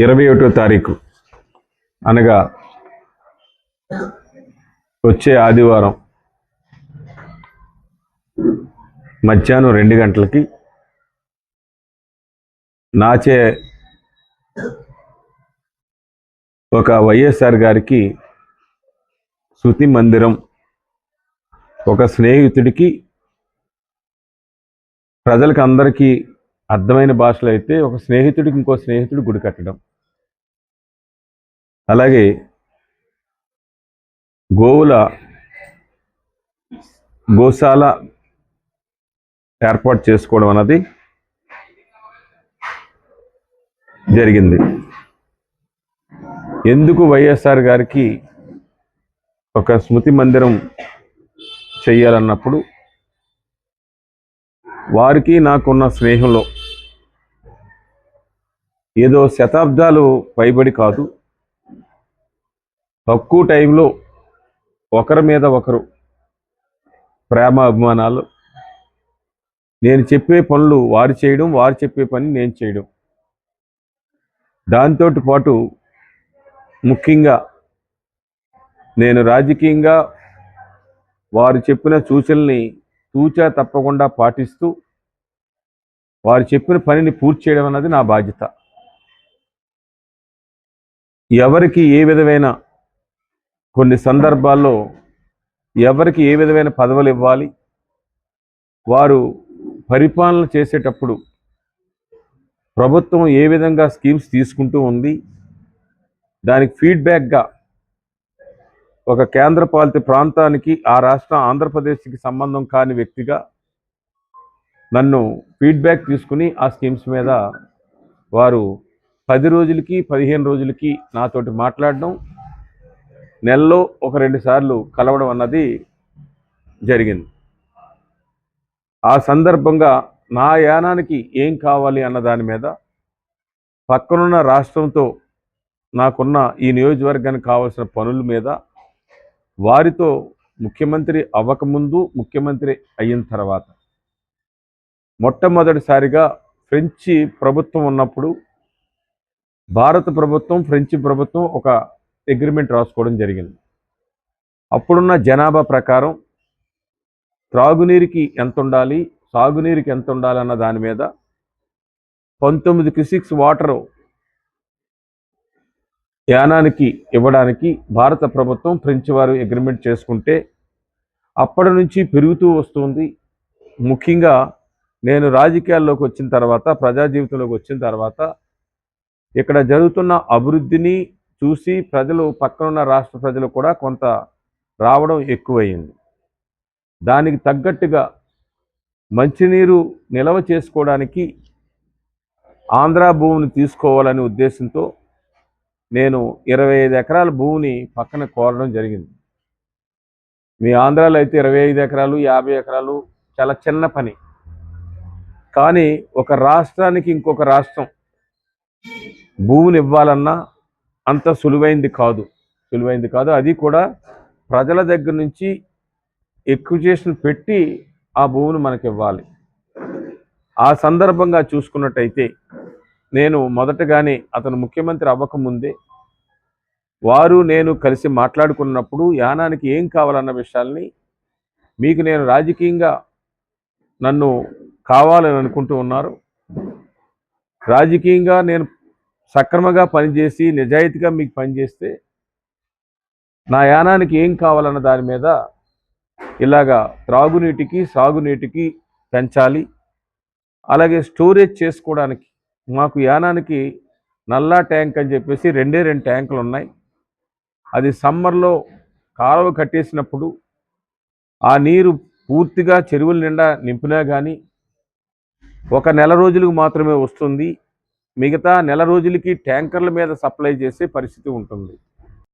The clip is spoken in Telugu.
ఇరవై ఒకటో తారీఖు. అనగా వచ్చే ఆదివారం మధ్యాహ్నం రెండు గంటలకి నాచే ఒక వైఎస్ఆర్ గారికి శృతి మందిరం ఒక స్నేహితుడికి ప్రజలకు అందరికీ అర్థమైన భాషలో అయితే ఒక స్నేహితుడికి ఇంకో స్నేహితుడు గుడి కట్టడం. అలాగే గోవుల గోశాల ఏర్పాటు చేసుకోవడం అన్నది జరిగింది. ఎందుకు వైఎస్ఆర్ గారికి ఒక స్మృతి మందిరం చెయ్యాలన్నప్పుడు వారికి నాకున్న స్నేహంలో. ఏదో శతాబ్దాలు పైబడి కాదు. తక్కువ టైంలో ఒకరి మీద ఒకరు ప్రేమ అభిమానాలు. నేను చెప్పే పనులు వారు చేయడం వారు చెప్పే పని నేను చేయడం. దాంతో పాటు ముఖ్యంగా నేను రాజకీయంగా వారు చెప్పిన సూచనల్ని తూచా తప్పకుండా పాటిస్తూ వారు చెప్పిన పనిని పూర్తి చేయడం అన్నది నా బాధ్యత. ఎవరికి ఏ విధమైన కొన్ని సందర్భాల్లో ఎవరికి ఏ విధమైన పదవులు ఇవ్వాలి వారు పరిపాలన చేసేటప్పుడు ప్రభుత్వం ఏ విధంగా స్కీమ్స్ తీసుకుంటూ ఉంది దానికి ఫీడ్బ్యాక్గా ఒక కేంద్రపాలిత ప్రాంతానికి ఆ రాష్ట్రం ఆంధ్రప్రదేశ్కి సంబంధం కాని వ్యక్తిగా నన్ను ఫీడ్బ్యాక్ తీసుకుని ఆ స్కీమ్స్ మీద వారు పది రోజులకి పదిహేను రోజులకి నాతోటి మాట్లాడడం నెలలో ఒక రెండు సార్లు కలవడం అన్నది జరిగింది. ఆ సందర్భంగా నా యానానికి ఏం కావాలి అన్న దాని మీద పక్కనున్న రాష్ట్రంతో నాకున్న ఈ నియోజకవర్గానికి కావాల్సిన పనుల మీద వారితో ముఖ్యమంత్రి అవ్వకముందు ముఖ్యమంత్రి అయిన తర్వాత మొట్టమొదటిసారిగా ఫ్రెంచి ప్రభుత్వం ఉన్నప్పుడు భారత ప్రభుత్వం ఫ్రెంచి ప్రభుత్వం ఒక అగ్రిమెంట్ రాసుకోవడం జరిగింది. అప్పుడున్న జనాభా ప్రకారం త్రాగునీరుకి ఎంత ఉండాలి సాగునీరుకి ఎంత ఉండాలన్న దాని మీద పంతొమ్మిది క్యూసిక్స్ వాటర్ యానానికి ఇవ్వడానికి భారత ప్రభుత్వం ఫ్రెంచ్ వారు అగ్రిమెంట్ చేసుకుంటే అప్పటి నుంచి పెరుగుతూ వస్తుంది. ముఖ్యంగా నేను రాజకీయాల్లోకి వచ్చిన తర్వాత ప్రజా జీవితంలోకి వచ్చిన తర్వాత ఇక్కడ జరుగుతున్న అభివృద్ధిని చూసి ప్రజలు పక్కనున్న రాష్ట్ర ప్రజలు కూడా కొంత రావడం ఎక్కువయ్యింది దానికి తగ్గట్టుగా మంచినీరు నిల్వ చేసుకోవడానికి ఆంధ్ర భూమిని తీసుకోవాలనే ఉద్దేశంతో నేను ఇరవై ఐదు ఎకరాల భూమిని పక్కన కోరడం జరిగింది. మీ ఆంధ్రాలో అయితే ఇరవై ఐదు ఎకరాలు యాభై ఎకరాలు చాలా చిన్న పని. కానీ ఒక రాష్ట్రానికి ఇంకొక రాష్ట్రం భూమిని ఇవ్వాలన్నా అంత సులువైంది కాదు. సులువైంది కాదు. అది కూడా ప్రజల దగ్గర నుంచి ఎక్విజేషన్ పెట్టి ఆ భూమిని మనకి ఇవ్వాలి ఆ సందర్భంగా చూసుకున్నట్టయితే నేను మొదటగానే అతను ముఖ్యమంత్రి అవ్వకముందే వారు నేను కలిసి మాట్లాడుకున్నప్పుడు యానానికి ఏం కావాలన్న విషయాల్ని మీకు నేను రాజకీయంగా నన్ను కావాలని అనుకుంటూ ఉన్నారు. రాజకీయంగా నేను సక్రమంగా పనిచేసి నిజాయితీగా మీకు పనిచేస్తే నా యానానికి ఏం కావాలన్న దాని మీద ఇలాగా త్రాగునీటికి సాగునీటికి పెంచాలి. అలాగే స్టోరేజ్ చేసుకోవడానికి మాకు యానానికి నల్లా ట్యాంక్ అని చెప్పేసి రెండే రెండు ట్యాంకులు ఉన్నాయి. అది సమ్మర్లో కాలువ కట్టేసినప్పుడు ఆ నీరు పూర్తిగా చెరువుల నిండా నింపినా కానీ ఒక నెల రోజులకు మాత్రమే వస్తుంది. మిగతా నెల రోజులకి ట్యాంకర్ల మీద సప్లై చేసే పరిస్థితి ఉంటుంది.